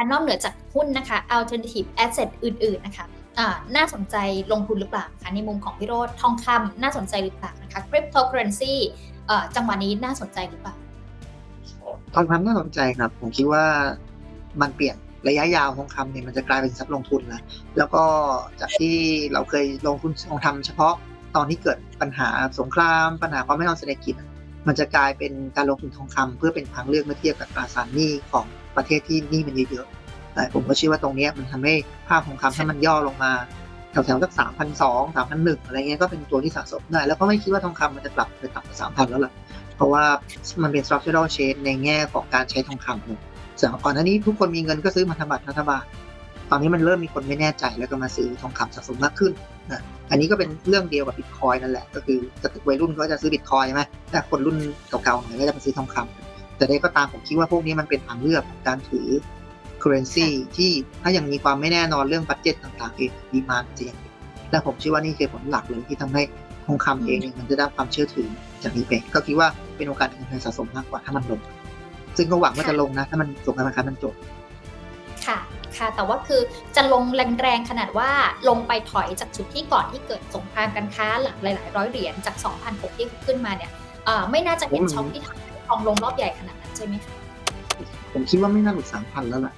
นะนอกเหนือจากหุ้นนะคะ alternative asset อื่นๆนะคะน่าสนใจลงทุนหรือเปล่าคะในมุมของพี่โรดทองคำน่าสนใจหรือเปล่านะคะ cryptocurrency จังหวะนี้น่าสนใจหรือเปล่าทองคำน่าสนใจครับ ผมคิดว่ามันเปลี่ยนระยะยาวทองคำเนี่ยมันจะกลายเป็นทรัพย์ลงทุนแล้วแล้วก็จากที่เราเคยลงทุนทองคำเฉพาะตอนที่เกิดปัญหาสงคราม ปัญหาความไม่แน่นอนเศรษฐกิจ มันจะกลายเป็นการลงทุนทองคำเพื่อเป็นทางเลือกเมื่อเทียบกับตราสารหนี้ของประเทศที่หนี้มันเยอะๆแต่ผมก็เชื่อว่าตรงนี้มันทำให้ภาพทองคำถ้ามันย่อลงมาแถวๆสักสามพันสองสามพันหนึ่งอะไรเงี้ยก็เป็นตัวที่สะสมได้ แล้วก็ไม่คิดว่าทองคำมันจะกลับไปต่ำกว่าสามพันแล้วล่ะ เพราะว่ามันเป็น structural change ในแง่ของการใช้ทองคำเลยสมัยก่อนหน้านี้ทุกคนมีเงินก็ซื้อมาทำบัตรรัฐบาล ตอนนี้มันเริ่มมีคนไม่แน่ใจแล้วก็มาซื้อทองคำสะสมมากขึ้นนะอันนี้ก็เป็นเรื่องเดียวกับบิตคอยนั่นแหละ ก็คือวัยรุ่นก็จะซื้อบิตคอยใช่ไหมแต่คนรุ่นเก่าๆหน่อยก็จะมาซื้อทองคำแต่ใดก็ตามผมคิดว่าพวกนี้มันเป็นทางเลือกของการถือ currency ที่ถ้ายังมีความไม่แน่นอนเรื่องบัตเจ็ตต่างๆเองดีมาจะยังและผมเชื่อว่านี่คือผลหลักเลยที่ทำให้ทองคำเองมันจะได้ความเชื่อถือจากนี้ไปก็คิดว่าเป็นโอกาสในการสะสมมากกว่าถ้ามันลง ซึ่งก็หวังว่าจะลงนะ ถ้ามันสงครามราคามันจบ ค่ะค่ะแต่ว่าคือจะลงแรงๆขนาดว่าลงไปถอยจากจุดที่ก่อนที่เกิดสงครามการค้าหลักหลาย ๆ ร้อยเหรียญจาก 2,006ที่ขึ้นมาเนี่ยเอ่อไม่น่าจะเห็นโอ้ยช็อคที่ทำให้ทองลงรอบใหญ่ขนาดนั้นใช่ไหมคะผมคิดว่าไม่น่าหลุดสามพันแล้วล่ะ